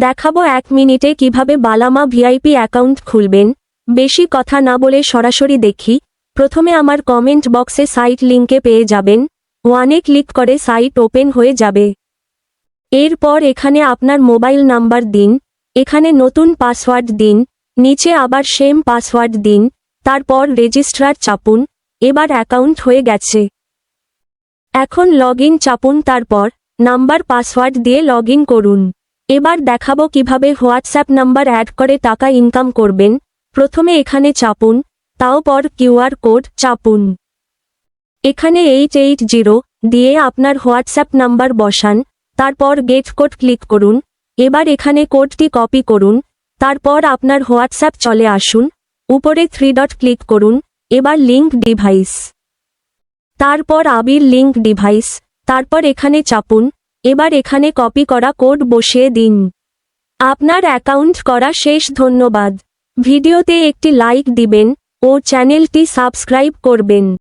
দেখাবো এক মিনিটে কীভাবে বালামা ভিআইপি অ্যাকাউন্ট খুলবেন। বেশি কথা না বলে সরাসরি দেখি। প্রথমে আমার কমেন্ট বক্সে সাইট লিঙ্কে পেয়ে যাবেন। ওয়ানে ক্লিক করে সাইট ওপেন হয়ে যাবে। এরপর এখানে আপনার মোবাইল নাম্বার দিন। এখানে নতুন পাসওয়ার্ড দিন। নিচে আবার সেম পাসওয়ার্ড দিন। তারপর রেজিস্ট্রার চাপুন। এবার অ্যাকাউন্ট হয়ে গেছে। এখন লগ চাপুন। তারপর নাম্বার পাসওয়ার্ড দিয়ে লগ করুন। এবার দেখাবো কীভাবে হোয়াটসঅ্যাপ নাম্বার অ্যাড করে টাকা ইনকাম করবেন। প্রথমে এখানে চাপুন, তাও পর কিউআর কোড চাপুন। এখানে এইট এইট জিরো দিয়ে আপনার হোয়াটসঅ্যাপ নাম্বার বসান, তারপর গেট কোড ক্লিক করুন, এবার এখানে কোডটি কপি করুন, তারপর আপনার হোয়াটসঅ্যাপ চলে আসুন, উপরে থ্রি ডট ক্লিক করুন, এবার লিঙ্ক ডিভাইস। তারপর আবির লিঙ্ক ডিভাইস, তারপর এখানে চাপুন এবার এখানে কপি করা কোড বসিয়ে দিন। আপনার অ্যাকাউন্ট করা শেষ, ধন্যবাদ। ভিডিওতে একটি লাইক দিবেন ও চ্যানেলটি সাবস্ক্রাইব করবেন।